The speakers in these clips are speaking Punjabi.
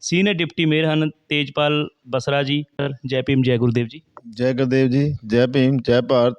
ਸੀਨੀਅਰ ਡਿਪਟੀ ਮੇਅਰ ਹਨ ਤੇਜਪਾਲ ਬਸਰਾ ਜੀ ਸਰ ਜੈ ਭੀਮ ਜੈ ਗੁਰਦੇਵ ਜੀ। ਜੈ ਗੁਰਦੇਵ ਜੀ ਜੈ ਭੀਮ ਜੈ ਭਾਰਤ।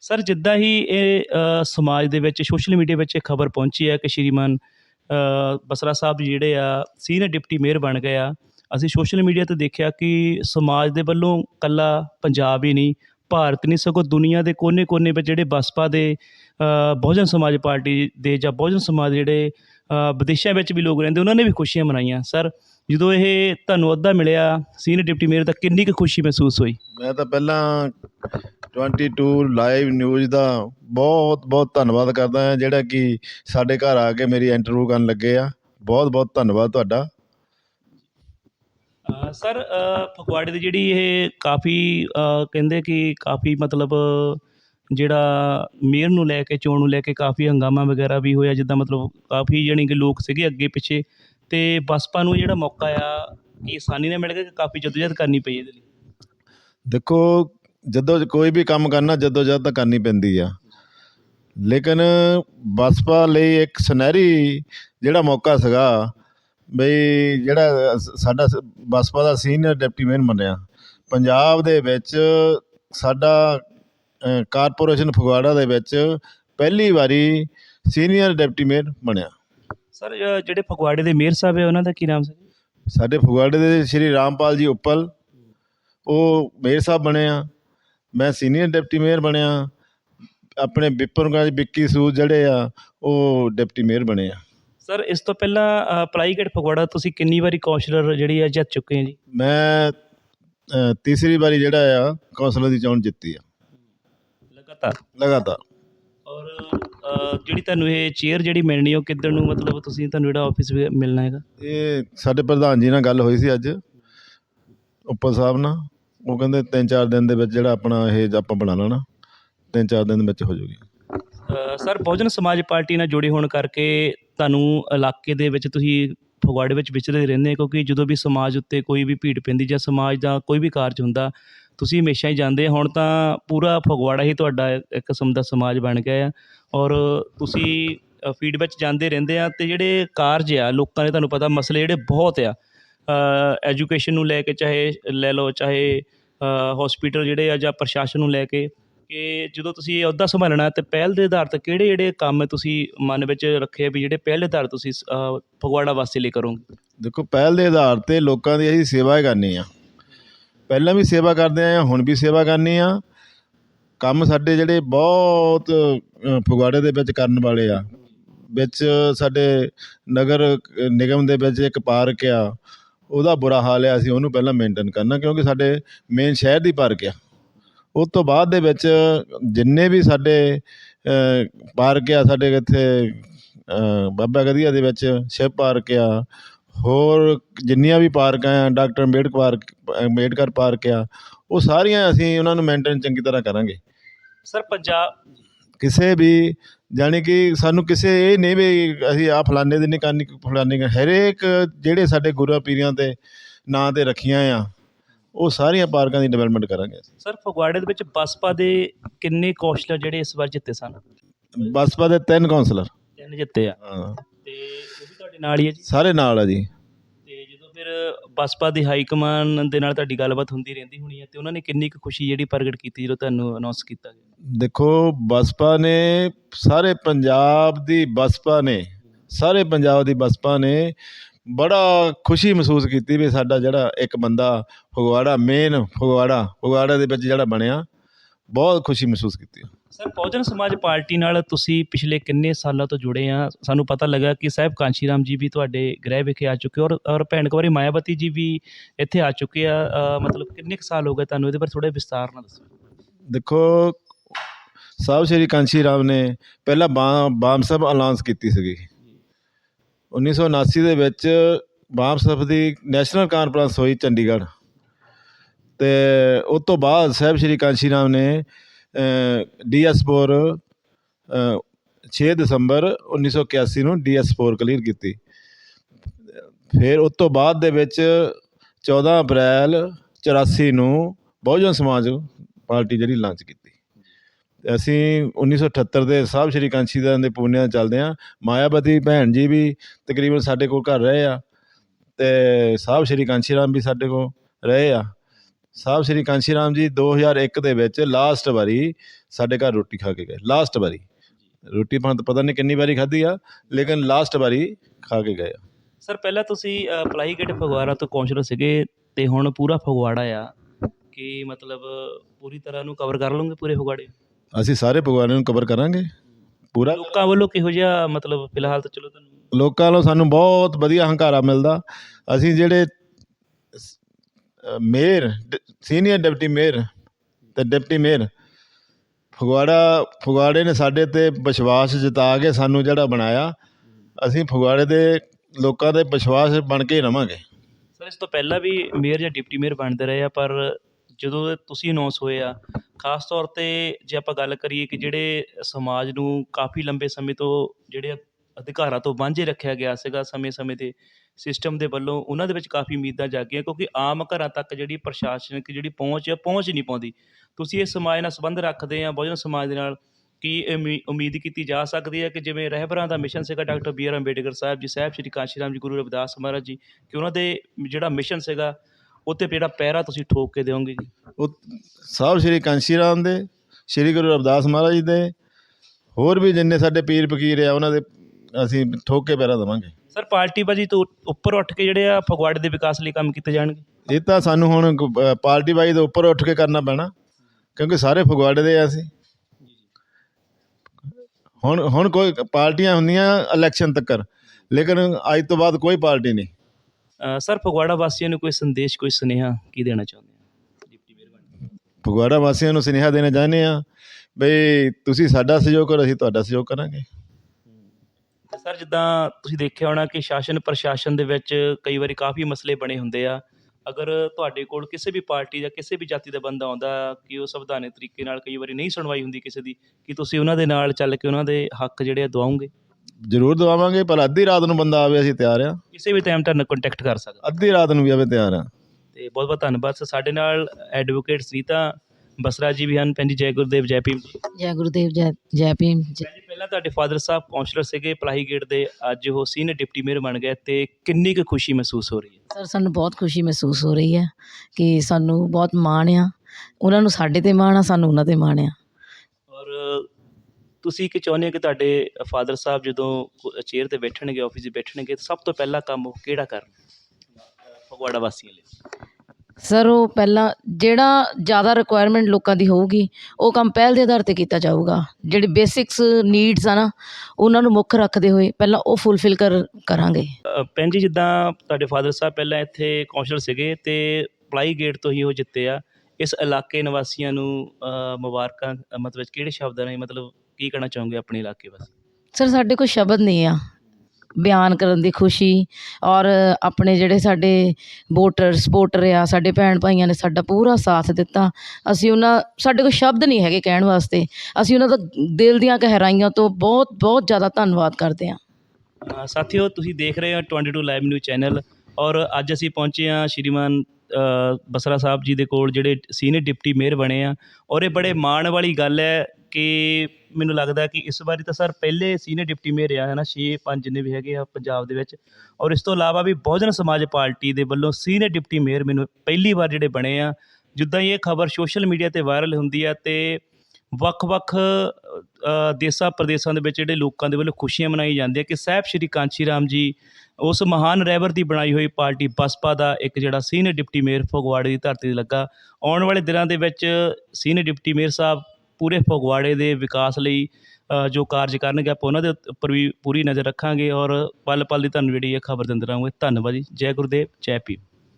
ਸਰ ਜਿੱਦਾਂ ਹੀ ਇਹ ਅ, ਸਮਾਜ ਦੇ ਵਿੱਚ ਸੋਸ਼ਲ ਮੀਡੀਆ ਵਿੱਚ ਇਹ ਖਬਰ ਪਹੁੰਚੀ ਹੈ ਕਿ ਸ਼੍ਰੀਮਾਨ ਅ, ਬਸਰਾ ਸਾਹਿਬ ਜਿਹੜੇ ਆ ਸੀਨੀਅਰ ਡਿਪਟੀ ਮੇਅਰ ਬਣ ਗਏ ਆ ਅਸੀਂ ਸੋਸ਼ਲ ਮੀਡੀਆ ਤੇ ਦੇਖਿਆ ਕਿ ਸਮਾਜ ਦੇ ਵੱਲੋਂ ਕੱਲਾ ਪੰਜਾਬ ਹੀ ਨਹੀਂ ਭਾਰਤ ਨਹੀਂ ਸਗੋਂ ਦੁਨੀਆ ਦੇ ਕੋਨੇ-ਕੋਨੇ ਵਿੱਚ ਜਿਹੜੇ ਬਸਪਾ ਦੇ ਅ, ਬਹੁਜਨ ਸਮਾਜ ਪਾਰਟੀ ਦੇ ਜਾਂ ਬਹੁਜਨ ਸਮਾਜ ਜਿਹੜੇ ਵਿਦੇਸ਼ਾਂ ਵਿੱਚ ਵੀ ਲੋਕ ਰਹਿੰਦੇ ਉਹਨਾਂ ਨੇ ਵੀ ਖੁਸ਼ੀਆਂ ਮਨਾਈਆਂ। ਸਰ ਜਦੋਂ ਇਹ ਤੁਹਾਨੂੰ ਅਹੁਦਾ ਮਿਲਿਆ ਸੀਨੀਅਰ ਡਿਪਟੀ ਮੇਅਰ ਤਾਂ ਕਿੰਨੀ ਕੁ ਖੁਸ਼ੀ ਮਹਿਸੂਸ ਹੋਈ? ਮੈਂ ਤਾਂ ਪਹਿਲਾਂ 22 ਲਾਈਵ ਨਿਊਜ਼ ਦਾ ਬਹੁਤ ਬਹੁਤ ਧੰਨਵਾਦ ਕਰਦਾ ਹਾਂ ਜਿਹੜਾ ਕਿ ਸਾਡੇ ਘਰ ਆ ਕੇ ਮੇਰੀ ਇੰਟਰਵਿਊ ਕਰਨ ਲੱਗੇ ਆ। ਬਹੁਤ ਬਹੁਤ ਧੰਨਵਾਦ ਤੁਹਾਡਾ। ਸਰ ਫਗਵਾੜੇ ਦੀ ਜਿਹੜੀ ਇਹ ਕਾਫੀ ਕਹਿੰਦੇ ਕਿ ਕਾਫੀ ਮਤਲਬ ਜਿਹੜਾ ਮੇਅਰ ਨੂੰ ਲੈ ਕੇ, ਚੋਣ ਨੂੰ ਲੈ ਕੇ ਕਾਫੀ ਹੰਗਾਮਾ ਵਗੈਰਾ ਵੀ ਹੋਇਆ, ਜਿੱਦਾਂ ਮਤਲਬ ਕਾਫੀ ਜਾਣੀ ਕਿ ਲੋਕ ਸੀਗੇ ਅੱਗੇ ਪਿੱਛੇ ਅਤੇ ਬਸਪਾ ਨੂੰ ਜਿਹੜਾ ਮੌਕਾ ਆ ਇਹ ਆਸਾਨੀ ਨਾਲ ਮਿਲ ਗਿਆ ਕਿ ਕਾਫੀ ਜਦੋਜਹਿਦ ਕਰਨੀ ਪਈ ਇਹਦੇ ਲਈ? ਦੇਖੋ, ਜਦੋਂ ਕੋਈ ਵੀ ਕੰਮ ਕਰਨਾ ਜਦੋਂ ਜਦ ਤਾਂ ਕਰਨੀ ਪੈਂਦੀ ਆ। ਲੇਕਿਨ ਬਸਪਾ ਲਈ ਇੱਕ ਸੁਨਹਿਰੀ ਜਿਹੜਾ ਮੌਕਾ ਸੀਗਾ, ਬਈ ਜਿਹੜਾ ਸਾਡਾ ਬਸਪਾ ਦਾ ਸੀਨੀਅਰ ਡਿਪਟੀ ਮੇਅਰ ਬਣਿਆ ਪੰਜਾਬ ਦੇ ਵਿੱਚ ਸਾਡਾ ਕਾਰਪੋਰੇਸ਼ਨ ਫਗਵਾੜਾ ਦੇ ਵਿੱਚ ਪਹਿਲੀ ਵਾਰੀ ਸੀਨੀਅਰ ਡਿਪਟੀ ਮੇਅਰ ਬਣਿਆ। ਸਰ ਜਿਹੜੇ ਫਗਵਾੜੇ ਦੇ ਮੇਅਰ ਸਾਹਿਬ ਹੈ ਉਹਨਾਂ ਦਾ ਕੀ ਨਾਮ ਸੀ ਸਾਡੇ ਫਗਵਾੜੇ ਦੇ ਸ਼੍ਰੀ ਰਾਮਪਾਲ ਜੀ ਉੱਪਲ ਉਹ ਮੇਅਰ ਸਾਹਿਬ ਬਣੇ ਆ। ਮੈਂ ਸੀਨੀਅਰ ਡਿਪਟੀ ਮੇਅਰ ਬਣਿਆ। ਆਪਣੇ ਵਿਪਨਗੰਜ ਵਿੱਕੀ ਸੂਦ ਜਿਹੜੇ ਆ ਉਹ ਡਿਪਟੀ ਮੇਅਰ ਬਣੇ ਆ। ਸਰ ਇਸ ਤੋਂ ਪਹਿਲਾਂ ਅ, ਪਲਾਈਗੇਟ ਫਗਵਾੜਾ ਤੁਸੀਂ ਕਿੰਨੀ ਵਾਰੀ ਕੌਂਸਲਰ ਜਿਹੜੀ ਆ ਜਿੱਤ ਚੁੱਕੇ ਆ ਜੀ? ਮੈਂ ਤੀਸਰੀ ਵਾਰੀ ਜਿਹੜਾ ਆ ਕੌਂਸਲਰ ਦੀ ਚੋਣ ਜਿੱਤੀ ਆ। ਲਗਾਤਾਰ। ਲਗਾਤਾਰ। ਔਰ ਅ, ਜਿਹੜੀ ਤੁਹਾਨੂੰ ਇਹ ਚੇਅਰ ਜਿਹੜੀ ਮਿਲਣੀ ਉਹ ਕਿੱਦਣ ਨੂੰ ਮਤਲਬ ਤੁਸੀਂ ਤੁਹਾਨੂੰ ਜਿਹੜਾ ਆਫਿਸ ਮਿਲਣਾ ਹੈਗਾ? ਇਹ ਸਾਡੇ ਪ੍ਰਧਾਨ ਜੀ ਨਾਲ ਗੱਲ ਹੋਈ ਸੀ ਅੱਜ ਉੱਪਲ ਸਾਹਿਬ ਨਾਲ। ਉਹ ਕਹਿੰਦੇ ਤਿੰਨ ਚਾਰ ਦਿਨ ਦੇ ਵਿੱਚ ਜਿਹੜਾ ਆਪਣਾ ਇਹ ਆਪਾਂ ਬਣਾ ਲੈਣਾ ਤਿੰਨ ਚਾਰ ਦਿਨ ਦੇ ਵਿੱਚ ਹੋ ਜਾਊਗੀ। ਅ, ਸਰ ਬਹੁਜਨ ਸਮਾਜ ਪਾਰਟੀ ਨਾਲ ਜੁੜੇ ਹੋਣ ਕਰਕੇ ਤੁਹਾਨੂੰ ਇਲਾਕੇ ਦੇ ਵਿੱਚ ਤੁਸੀਂ ਫਗਵਾੜੇ ਵਿੱਚ ਵਿਚਰਦੇ ਰਹਿੰਦੇ ਹੋ ਕਿਉਂਕਿ ਜਦੋਂ ਵੀ ਸਮਾਜ ਉੱਤੇ ਕੋਈ ਵੀ ਭੀੜ ਪੈਂਦੀ ਜਾਂ ਸਮਾਜ ਦਾ ਕੋਈ ਵੀ ਕਾਰਜ ਹੁੰਦਾ ਤੁਸੀਂ ਹਮੇਸ਼ਾ ਹੀ ਜਾਂਦੇ ਹੁਣ ਤਾਂ ਪੂਰਾ ਫਗਵਾੜਾ ਹੀ ਤੁਹਾਡਾ ਇੱਕ ਕਿਸਮ ਦਾ ਸਮਾਜ ਬਣ ਗਿਆ ਆ। ਔਰ ਤੁਸੀਂ ਫੀਡ ਵਿੱਚ ਜਾਂਦੇ ਰਹਿੰਦੇ ਆ ਅਤੇ ਜਿਹੜੇ ਕਾਰਜ ਆ, ਲੋਕਾਂ ਦੇ ਤੁਹਾਨੂੰ ਪਤਾ ਮਸਲੇ ਜਿਹੜੇ ਬਹੁਤ ਆ। ਐਜੂਕੇਸ਼ਨ ਨੂੰ ਲੈ ਕੇ ਚਾਹੇ ਲੈ ਲਓ, ਚਾਹੇ ਹਸਪੀਟਲ ਜਿਹੜੇ ਆ ਜਾਂ ਪ੍ਰਸ਼ਾਸਨ ਨੂੰ ਲੈ ਕੇ ਕਿ ਜਦੋਂ ਤੁਸੀਂ ਇਹ ਅਹੁਦਾ ਸੰਭਾਲਣਾ ਤੇ ਪਹਿਲ ਦੇ ਆਧਾਰ ਤੇ ਕਿਹੜੇ, ਜਿਹੜੇ ਕੰਮ ਤੁਸੀਂ ਮਨ ਵਿੱਚ ਰੱਖੇ ਵੀ ਜਿਹੜੇ ਪਹਿਲ ਦੇ ਆਧਾਰ ਤੁਸੀਂ ਫਗਵਾੜਾ ਵਾਸਤੇ ਲਈ ਕਰੋਗੇ? ਦੇਖੋ, ਪਹਿਲ ਦੇ ਆਧਾਰ ਤੇ ਲੋਕਾਂ ਦੀ ਅਸੀਂ ਸੇਵਾ ਹੀ ਕਰਨੀ ਆ। ਪਹਿਲਾਂ ਵੀ ਸੇਵਾ ਕਰਦੇ ਆਏ ਹਾਂ ਹੁਣ ਵੀ ਸੇਵਾ ਕਰਨੀ ਆ। ਕੰਮ ਸਾਡੇ ਜਿਹੜੇ ਬਹੁਤ ਫਗਵਾੜੇ ਦੇ ਵਿੱਚ ਕਰਨ ਵਾਲੇ ਆ। ਵਿੱਚ ਸਾਡੇ ਨਗਰ ਨਿਗਮ ਦੇ ਵਿੱਚ ਇੱਕ ਪਾਰਕ ਆ। ਉਹਦਾ ਬੁਰਾ ਹਾਲ ਆ, ਅਸੀਂ ਉਹਨੂੰ ਪਹਿਲਾਂ ਮੇਨਟੇਨ ਕਰਨਾ, ਕਿਉਂਕਿ ਸਾਡੇ ਮੇਨ ਸ਼ਹਿਰ ਦੀ ਪਾਰਕ ਆ। ਉਸ ਤੋਂ ਬਾਅਦ ਦੇ ਵਿੱਚ ਜਿੰਨੇ ਵੀ ਸਾਡੇ ਪਾਰਕ ਆ, ਸਾਡੇ ਇੱਥੇ ਬਾਬਾ ਗਦੀਆ ਦੇ ਵਿੱਚ ਸ਼ਿਵ ਪਾਰਕ ਆ ਹੋਰ ਜਿੰਨੀਆਂ ਵੀ ਪਾਰਕਾਂ ਆ doctor Ambedkar park Ambedkar park ਆ ਉਹ ਸਾਰੀਆਂ ਅਸੀਂ ਉਹਨਾਂ ਨੂੰ ਮੇਨਟੇਨ ਚੰਗੀ ਤਰ੍ਹਾਂ ਕਰਾਂਗੇ। ਸਰ ਪੰਜਾਬ ਕਿਸੇ ਵੀ ਜਾਣੀ ਕਿ ਸਾਨੂੰ ਕਿਸੇ ਇਹ ਨਹੀਂ ਵੀ ਅਸੀਂ ਆ ਫਲਾਣੇ ਦੀ ਨਹੀਂ ਕਰਨੀ ਫਲਾਣੇ ਦੀ ਹਰੇਕ ਜਿਹੜੇ ਸਾਡੇ ਗੁਰੂਆਂ ਪੀਰਾਂ ਤੇ ਨਾਂ ਤੇ ਰੱਖੀਆਂ ਆ ਉਹ ਸਾਰੀਆਂ ਪਾਰਕਾਂ ਦੀ ਡਿਵੈਲਪਮੈਂਟ ਕਰਾਂਗੇ ਸਰ ਫਗਵਾੜੇ ਦੇ ਵਿੱਚ ਬਸਪਾ ਦੇ ਕਿੰਨੇ ਕੌਂਸਲਰ ਜਿਹੜੇ ਇਸ ਵਾਰ ਜਿੱਤੇ ਸਨ? ਬਸਪਾ ਦੇ ਤਿੰਨ ਕਾਉਂਸਲਰ ਤਿੰਨ ਜਿੱਤੇ ਆ। ਹਾਂ। ਤੇ ਤੁਹਾਡੇ ਨਾਲ ਹੀ ਹੈ ਜੀ? ਸਾਰੇ ਨਾਲ ਆ ਜੀ। ਤੇ ਜਦੋਂ ਫਿਰ ਬਸਪਾ ਦੀ ਹਾਈ ਕਮਾਨ ਦੇ ਨਾਲ ਤੁਹਾਡੀ ਗੱਲਬਾਤ ਹੁੰਦੀ ਰਹਿੰਦੀ ਹੋਣੀ ਹੈ ਤੇ ਉਹਨਾਂ ਨੇ ਕਿੰਨੀ ਕੁ ਖੁਸ਼ੀ ਜਿਹੜੀ ਪ੍ਰਗਟ ਕੀਤੀ ਜਦੋਂ ਤੁਹਾਨੂੰ ਅਨਾਉਂਸ ਕੀਤਾ ਗਿਆ? ਦੇਖੋ ਬਸਪਾ ਨੇ ਸਾਰੇ ਪੰਜਾਬ ਦੀ ਬਸਪਾ ਨੇ ਸਾਰੇ ਪੰਜਾਬ ਦੀ ਬਸਪਾ ਨੇ ਬੜਾ ਖੁਸ਼ੀ ਮਹਿਸੂਸ ਕੀਤੀ ਵੀ ਸਾਡਾ ਜਿਹੜਾ ਇੱਕ ਬੰਦਾ ਫਗਵਾੜਾ ਮੇਨ ਫਗਵਾੜਾ ਫਗਵਾੜਾ ਦੇ ਵਿੱਚ ਜਿਹੜਾ ਬਣਿਆ ਬਹੁਤ ਖੁਸ਼ੀ ਮਹਿਸੂਸ ਕੀਤੀ। ਸਰ ਬਹੁਜਨ ਸਮਾਜ ਪਾਰਟੀ ਨਾਲ ਤੁਸੀਂ ਪਿਛਲੇ ਕਿੰਨੇ ਸਾਲਾਂ ਤੋਂ ਜੁੜੇ ਆ? ਸਾਨੂੰ ਪਤਾ ਲੱਗਾ ਕਿ ਸਾਹਿਬ ਕਾਂਸ਼ੀ ਰਾਮ ਜੀ ਵੀ ਤੁਹਾਡੇ ਗ੍ਰਹਿ ਵਿਖੇ ਆ ਚੁੱਕੇ ਔਰ ਔਰ ਭੈਣ ਕੁਮਾਰੀ ਮਾਇਆਵਤੀ ਜੀ ਵੀ ਇੱਥੇ ਆ ਚੁੱਕੇ ਆ। ਅ, ਮਤਲਬ ਕਿੰਨੇ ਕੁ ਸਾਲ ਹੋ ਗਏ ਤੁਹਾਨੂੰ ਇਹਦੇ ਬਾਰੇ ਥੋੜਾ ਵਿਸਤਾਰ ਨਾਲ ਦੱਸੋ। ਦੇਖੋ ਸਾਹਿਬ ਸ਼੍ਰੀ ਕਾਂਸ਼ੀ ਰਾਮ ਨੇ ਪਹਿਲਾਂ ਬਾ ਬਾਮ ਸਭ ਅਨਾਉਂਸ ਕੀਤੀ ਸੀਗੀ। 1979 ਦੇ ਵਿੱਚ ਬਾਮ ਸਭ ਦੀ ਨੈਸ਼ਨਲ ਕਾਨਫਰੰਸ ਹੋਈ ਚੰਡੀਗੜ੍ਹ। ਤੇ ਉਸ ਤੋਂ ਬਾਅਦ ਸਾਹਿਬ ਸ਼੍ਰੀ ਕਾਂਸ਼ੀ ਰਾਮ ਨੇ ਡੀਐਸ4 6 ਦਸੰਬਰ 1981 ਨੂੰ ਡੀਐਸ4 ਕਲੀਅਰ ਕੀਤੀ। ਫਿਰ ਉਸ ਤੋਂ ਬਾਅਦ ਦੇ ਵਿੱਚ 14 ਅਪ੍ਰੈਲ 84 ਨੂੰ ਬਹੁਜਨ ਸਮਾਜ ਪਾਰਟੀ ਜਿਹੜੀ ਲਾਂਚ ਕੀਤੀ। ਤੇ ਅਸੀਂ 1978 ਦੇ ਸਾਹਿਬ ਸ਼੍ਰੀ ਕਾਂਸ਼ੀ ਦਾ ਦੇ ਪੁੰਨਿਆਂ ਚੱਲਦੇ ਆ ਮਾਇਆਵਤੀ ਭੈਣ ਜੀ ਵੀ ਤਕਰੀਬਨ ਸਾਡੇ ਕੋਲ ਘਰ ਰਹੇ ਆ ਤੇ ਸਾਹਿਬ ਸ਼੍ਰੀ ਕਾਂਸ਼ੀ ਰਾਮ ਵੀ ਸਾਡੇ ਕੋਲ ਰਹੇ ਆ। ਸਾਹਿਬ ਸ਼੍ਰੀ ਕਾਂਸ਼ੀ ਰਾਮ ਜੀ 2001 ਦੇ ਵਿੱਚ ਲਾਸਟ ਵਾਰੀ ਸਾਡੇ ਘਰ ਰੋਟੀ ਖਾ ਕੇ ਗਏ ਲਾਸਟ ਵਾਰੀ। ਰੋਟੀ ਭਾਂ ਪਤਾ ਨਹੀਂ ਕਿੰਨੀ ਵਾਰੀ ਖਾਧੀ ਆ ਲੇਕਿਨ ਲਾਸਟ ਵਾਰੀ ਖਾ ਕੇ ਗਏ ਸਰ ਪਹਿਲਾਂ ਤੁਸੀਂ ਅ, ਪਲਾਈ ਗੇਟ ਫਗਵਾੜਾ ਤੋਂ ਕੌਂਸਲਰ ਸੀਗੇ ਤੇ ਹੁਣ ਪੂਰਾ ਫਗਵਾੜਾ ਆ। ਕਿ ਮਤਲਬ ਪੂਰੀ ਤਰ੍ਹਾਂ ਨੂੰ ਕਵਰ ਕਰ ਲਓਗੇ ਪੂਰੇ ਫਗਵਾੜੇ? ਅਸੀਂ ਸਾਰੇ ਭਗਵਾਨਾਂ ਨੂੰ ਕਵਰ ਕਰਾਂਗੇ। ਪੂਰਾ ਲੋਕਾਂ ਵੱਲੋਂ ਕਿਹੋ ਜਿਹਾ ਮਤਲਬ ਫਿਲਹਾਲ ਤਾਂ ਚਲੋ ਤੁਹਾਨੂੰ ਲੋਕਾਂ ਵੱਲੋਂ ਸਾਨੂੰ ਬਹੁਤ ਵਧੀਆ ਹੰਕਾਰਾ ਮਿਲਦਾ। ਅਸੀਂ ਜਿਹੜੇ ਮੇਅਰ, ਡ- ਸੀਨੀਅਰ ਡਿਪਟੀ ਮੇਅਰ ਤੇ ਡਿਪਟੀ ਮੇਅਰ, ਫਗਵਾੜਾ, ਫਗਵਾੜੇ ਨੇ ਸਾਡੇ ਤੇ ਵਿਸ਼ਵਾਸ ਜਤਾ ਕੇ ਸਾਨੂੰ ਜਿਹੜਾ ਬਣਾਇਆ, ਅਸੀਂ ਫਗਵਾੜੇ ਦੇ ਲੋਕਾਂ ਦੇ ਵਿਸ਼ਵਾਸ ਬਣ ਕੇ ਹੀ ਰਵਾਂਗੇ। ਸਰ, ਇਸ ਤੋਂ ਪਹਿਲਾਂ ਵੀ ਮੇਅਰ ਜਾਂ ਡਿਪਟੀ ਮੇਅਰ ਬਣਦੇ ਰਹੇ ਆ, ਪਰ ਜਦੋਂ ਤੁਸੀਂ ਅਨਾਉਂਸ ਹੋਏ ਆ, ਖਾਸ ਤੌਰ ਤੇ ਜੇ ਆਪਾਂ ਗੱਲ ਕਰੀਏ ਕਿ ਜਿਹੜੇ ਸਮਾਜ ਨੂੰ ਕਾਫੀ ਲੰਬੇ ਸਮੇਂ ਤੋਂ ਜਿਹੜੇ ਅਧਿਕਾਰਾਂ ਤੋਂ ਵਾਂਝੇ ਰੱਖਿਆ ਗਿਆ ਸੀਗਾ ਸਮੇਂ-ਸਮੇਂ ਤੇ ਸਿਸਟਮ ਦੇ ਵੱਲੋਂ ਉਹਨਾਂ ਦੇ ਵਿੱਚ ਕਾਫੀ ਉਮੀਦਾਂ ਜਾਗੀਆਂ ਕਿਉਂਕਿ ਆਮ ਘਰਾਂ ਤੱਕ ਜਿਹੜੀ ਪ੍ਰਸ਼ਾਸਨਿਕ ਜਿਹੜੀ ਪਹੁੰਚ ਆ ਪਹੁੰਚ ਨਹੀਂ ਪਾਉਂਦੀ। ਤੁਸੀਂ ਇਸ ਸਮਾਜ ਨਾਲ ਸੰਬੰਧ ਰੱਖਦੇ ਆ, ਬਹੁਜਨ ਸਮਾਜ ਦੇ ਨਾਲ ਕੀ ਉਮੀਦ ਕੀਤੀ ਜਾ ਸਕਦੀ ਹੈ ਕਿ ਜਿਵੇਂ ਰਹਿਬਰਾਂ ਦਾ ਮਿਸ਼ਨ ਸੀਗਾ doctor B R Ambedkar sahib ji, sahib Shri Kanshi Ram ji, Guru Ravidas Maharaj ji, ਕਿ ਉਹਨਾਂ ਦੇ ਜਿਹੜਾ ਮਿਸ਼ਨ ਸੀਗਾ ਉੱਤੇ ਜਿਹੜਾ ਪਹਿਰਾ ਤੁਸੀਂ ਠੋਕ ਕੇ ਦਿਓਗੇ ਜੀ? ਉਹ ਸਾਹਿਬ ਸ਼੍ਰੀ ਕਾਂਸ਼ੀ ਰਾਮ ਦੇ, ਸ਼੍ਰੀ ਗੁਰੂ ਰਵਿਦਾਸ ਮਹਾਰਾਜ ਜੀ ਦੇ, ਹੋਰ ਵੀ ਜਿੰਨੇ ਸਾਡੇ ਪੀਰ ਫਕੀਰ ਆ, ਉਹਨਾਂ ਦੇ ਅਸੀਂ ਠੋਕ ਕੇ ਪੈਰਾ ਦੇਵਾਂਗੇ। ਸਰ ਪਾਰਟੀ ਬਾਜੀ ਤੋਂ ਉੱਪਰ ਉੱਠ ਕੇ ਜਿਹੜੇ ਆ ਫਗਵਾੜੇ ਦੇ ਵਿਕਾਸ ਲਈ ਕੰਮ ਕੀਤੇ ਜਾਣਗੇ? ਇਹ ਤਾਂ ਸਾਨੂੰ ਹੁਣ ਪਾਰਟੀ ਵਾਈ ਦੇ ਉੱਪਰ ਉੱਠ ਕੇ ਕਰਨਾ ਪੈਣਾ ਕਿਉਂਕਿ ਸਾਰੇ ਫਗਵਾੜੇ ਦੇ ਆ ਅਸੀਂ। ਹੁਣ ਹੁਣ ਕੋਈ ਪਾਰਟੀਆਂ ਹੁੰਦੀਆਂ ਇਲੈਕਸ਼ਨ ਤੱਕਰ ਲੇਕਿਨ ਅੱਜ ਤੋਂ ਬਾਅਦ ਕੋਈ ਪਾਰਟੀ ਨਹੀਂ। ਸਰ ਫਗਵਾੜਾ ਵਾਸੀਆਂ ਨੂੰ ਕੋਈ ਸੰਦੇਸ਼ ਕੋਈ ਸੁਨੇਹਾ ਕੀ ਦੇਣਾ ਚਾਹੁੰਦੇ ਆ? ਡਿਪਟੀ? ਫਗਵਾੜਾ ਵਾਸੀਆਂ ਨੂੰ ਸੁਨੇਹਾ ਦੇਣਾ ਚਾਹੁੰਦੇ ਆ ਬਈ ਤੁਸੀਂ ਸਾਡਾ ਸਹਿਯੋਗ ਕਰੋ ਅਸੀਂ ਤੁਹਾਡਾ ਸਹਿਯੋਗ ਕਰਾਂਗੇ। ਤੇ ਸਰ ਜਿੱਦਾਂ ਤੁਸੀਂ ਦੇਖਿਆ ਹੋਣਾ ਕਿ ਸ਼ਾਸਨ ਪ੍ਰਸ਼ਾਸਨ ਦੇ ਵਿੱਚ ਕਈ ਵਾਰੀ ਕਾਫੀ ਮਸਲੇ ਬਣੇ ਹੁੰਦੇ ਆ। ਅਗਰ ਤੁਹਾਡੇ ਕੋਲ ਕਿਸੇ ਵੀ ਪਾਰਟੀ ਜਾਂ ਕਿਸੇ ਵੀ ਜਾਤੀ ਦਾ ਬੰਦਾ ਆਉਂਦਾ ਕਿ ਉਹ ਸੰਵਿਧਾਨਕ ਤਰੀਕੇ ਨਾਲ ਕਈ ਵਾਰੀ ਨਹੀਂ ਸੁਣਵਾਈ ਹੁੰਦੀ ਕਿਸੇ ਦੀ ਕਿ ਤੁਸੀਂ ਉਹਨਾਂ ਦੇ ਨਾਲ ਚੱਲ ਕੇ ਉਹਨਾਂ ਦੇ ਹੱਕ ਜਿਹੜੇ ਆ ਦਵਾਓਗੇ? ਜ਼ਰੂਰ ਦਵਾਵਾਂਗੇ ਪਰ ਅੱਧੀ ਰਾਤ ਨੂੰ ਬੰਦਾ ਆਵੇ ਅਸੀਂ ਤਿਆਰ ਆ। ਕਿਸੇ ਵੀ ਟਾਈਮ ਤੁਹਾਨੂੰ ਕੰਟੈਕਟ ਕਰ ਸਕਦਾ। ਅੱਧੀ ਰਾਤ ਨੂੰ ਵੀ ਆਵੇ ਤਿਆਰ ਆ। ਤੇ ਬਹੁਤ ਬਹੁਤ ਧੰਨਵਾਦ ਸਰ। ਸਾਡੇ ਨਾਲ ਐਡਵੋਕੇਟ ਸਰੀਤਾ ਬਸਰਾ ਜੀ ਵੀ ਹਨ। ਭੈਣ ਜੀ ਜੈ ਗੁਰਦੇਵ ਜੈ ਭੀਮ ਜੀ। ਗੁਰਦੇਵ ਜੈ ਜੈ ਭੀਮ ਪਹਿਲਾਂ ਤੁਹਾਡੇ ਫਾਦਰ ਸਾਹਿਬ ਕਾਉਂਸਲਰ ਸੀਗੇ ਪਲਾਹੀ ਗੇਟ ਦੇ ਅੱਜ ਉਹ ਸੀਨੀਅਰ ਡਿਪਟੀ ਮੇਅਰ ਬਣ ਗਏ ਤੇ ਕਿੰਨੀ ਕੁ ਖੁਸ਼ੀ ਮਹਿਸੂਸ ਹੋ ਰਹੀ ਹੈ? ਸਰ ਸਾਨੂੰ ਬਹੁਤ ਖੁਸ਼ੀ ਮਹਿਸੂਸ ਹੋ ਰਹੀ ਹੈ ਕਿ ਸਾਨੂੰ ਬਹੁਤ ਮਾਣ ਆ। ਉਹਨਾਂ ਨੂੰ ਸਾਡੇ ਤੇ ਮਾਣ ਆ ਸਾਨੂੰ ਉਹਨਾਂ ਤੇ ਮਾਣ ਆ। ਔਰ ਤੁਸੀਂ ਕੀ ਚਾਹੁੰਦੇ ਹੋ ਕਿ ਤੁਹਾਡੇ ਫਾਦਰ ਸਾਹਿਬ ਜਦੋਂ ਚੇਅਰ ਤੇ ਬੈਠਣਗੇ ਆਫਿਸ 'ਚ ਬੈਠਣਗੇ ਤਾਂ ਸਭ ਤੋਂ ਪਹਿਲਾ ਕੰਮ ਉਹ ਕਿਹੜਾ ਕਰਨ ਫਗਵਾੜਾ ਵਾਸੀਆਂ ਲਈ। ਸਰ ਉਹ ਪਹਿਲਾਂ ਜਿਹੜਾ ਜ਼ਿਆਦਾ ਰਿਕੁਆਇਰਮੈਂਟ ਲੋਕਾਂ ਦੀ ਹੋਊਗੀ ਉਹ ਕੰਮ ਪਹਿਲ ਦੇ ਆਧਾਰ ਤੇ ਕੀਤਾ ਜਾਊਗਾ। ਜਿਹੜੇ ਬੇਸਿਕਸ ਨੀਡਸ ਆ ਨਾ ਉਹਨਾਂ ਨੂੰ ਮੁੱਖ ਰੱਖਦੇ ਹੋਏ ਪਹਿਲਾਂ ਉਹ ਫੁੱਲਫਿਲ ਕਰ ਕਰਾਂਗੇ। ਭੈਣ ਜੀ ਜਿੱਦਾਂ ਤੁਹਾਡੇ ਫਾਦਰ ਸਾਹਿਬ ਪਹਿਲਾਂ ਇੱਥੇ ਕਾਉਂਸਲਰ ਸੀਗੇ ਤੇ ਪਲਾਈ ਗੇਟ ਤੋਂ ਹੀ ਉਹ ਜਿੱਤੇ ਆ ਇਸ ਇਲਾਕੇ ਨਿਵਾਸੀਆਂ ਨੂੰ ਮੁਬਾਰਕਾਂ ਮਤਲਬ ਕਿਹੜੇ ਸ਼ਬਦਾਂ ਨਾਲ ਮਤਲਬ ਕੀ ਕਹਿਣਾ ਚਾਹੋਗੇ ਆਪਣੇ ਇਲਾਕੇ ਵਾਸਤੇ ਸਰ ਸਾਡੇ ਕੋਲ ਸ਼ਬਦ ਨਹੀਂ ਆ। ਬਿਆਨ ਕਰਨ ਦੀ ਖੁਸ਼ੀ ਔਰ ਆਪਣੇ ਜਿਹੜੇ ਸਾਡੇ ਵੋਟਰ ਸਪੋਰਟਰ ਆ, ਸਾਡੇ ਭੈਣ ਭਾਈਆਂ ਨੇ ਸਾਡਾ ਪੂਰਾ ਸਾਥ ਦਿੱਤਾ। ਅਸੀਂ ਉਹਨਾਂ, ਸਾਡੇ ਕੋਲ ਸ਼ਬਦ ਨਹੀਂ ਹੈਗੇ ਕਹਿਣ ਵਾਸਤੇ। ਅਸੀਂ ਉਹਨਾਂ ਦਾ ਦਿਲ ਦੀਆਂ ਗਹਿਰਾਈਆਂ ਤੋਂ ਬਹੁਤ ਬਹੁਤ ਜ਼ਿਆਦਾ ਧੰਨਵਾਦ ਕਰਦੇ ਹਾਂ। ਸਾਥੀਓ, ਤੁਸੀਂ ਦੇਖ ਰਹੇ ਹੋ 22 ਲਾਈਵ ਨਿਊਜ਼ ਚੈਨਲ ਔਰ ਅੱਜ ਅਸੀਂ ਪਹੁੰਚੇ ਹਾਂ ਸ਼੍ਰੀਮਾਨ ਬਸਰਾ ਸਾਹਿਬ ਜੀ ਦੇ ਕੋਲ, ਜਿਹੜੇ ਸੀਨੀਅਰ ਡਿਪਟੀ ਮੇਅਰ ਬਣੇ ਆ। ਔਰ ਇਹ ਬੜੇ ਮਾਣ ਵਾਲੀ ਗੱਲ ਹੈ ਕਿ ਮੈਨੂੰ ਲੱਗਦਾ ਕਿ ਇਸ ਵਾਰੀ ਤਾਂ ਸਰ ਪਹਿਲੇ ਸੀਨੀਅਰ ਡਿਪਟੀ ਮੇਅਰ ਆ ਹੈ ਨਾ 6 5 ਜਿੰਨੇ ਵੀ ਹੈਗੇ ਆ ਪੰਜਾਬ ਦੇ ਵਿੱਚ। ਔਰ ਇਸ ਤੋਂ ਇਲਾਵਾ ਵੀ ਬਹੁਜਨ ਸਮਾਜ ਪਾਰਟੀ ਦੇ ਵੱਲੋਂ ਸੀਨੀਅਰ ਡਿਪਟੀ ਮੇਅਰ ਮੈਨੂੰ ਪਹਿਲੀ ਵਾਰ ਜਿਹੜੇ ਬਣੇ ਆ, ਜਿੱਦਾਂ ਹੀ ਇਹ ਖਬਰ ਸੋਸ਼ਲ ਮੀਡੀਆ ਤੇ ਵਾਇਰਲ ਹੁੰਦੀ ਆ ਤੇ ਵੱਖ-ਵੱਖ ਦੇਸਾਂ ਪ੍ਰਦੇਸਾਂ ਦੇ ਵਿੱਚ ਜਿਹੜੇ ਲੋਕਾਂ ਦੇ ਵੱਲੋਂ ਖੁਸ਼ੀਆਂ ਮਨਾਈ ਜਾਂਦੀਆਂ ਕਿ ਸਾਹਿਬ ਸ਼੍ਰੀ ਕਾਂਚੀ ਰਾਮ ਜੀ ਉਸ ਮਹਾਨ ਰਹਿਬਰ ਦੀ ਬਣਾਈ ਹੋਈ ਪਾਰਟੀ ਬਸਪਾ ਦਾ ਇੱਕ ਜਿਹੜਾ ਸੀਨੀਅਰ ਡਿਪਟੀ ਮੇਅਰ ਫਗਵਾੜੇ ਦੀ ਧਰਤੀ ਤੇ ਲੱਗਾ। ਆਉਣ ਵਾਲੇ ਦਿਨਾਂ ਦੇ ਵਿੱਚ ਸੀਨੀਅਰ ਡਿਪਟੀ ਮੇਅਰ ਸਾਹਿਬ ਪੂਰੇ ਫਗਵਾੜੇ ਦੇ ਵਿਕਾਸ ਲਈ ਜੋ ਕਾਰਜ ਕਰਨਗੇ, ਆਪਾਂ ਉਹਨਾਂ ਦੇ ਉੱਪਰ ਵੀ ਪੂਰੀ ਨਜ਼ਰ ਰੱਖਾਂਗੇ ਔਰ ਪਲ ਪਲ ਦੀ ਤੁਹਾਨੂੰ ਜਿਹੜੀ ਇਹ ਖਬਰ ਦਿੰਦੇ ਰਹਾਂਗੇ। ਧੰਨਵਾਦ ਜੀ। ਜੈ ਗੁਰਦੇਵ, ਜੈ ਭੀਮ।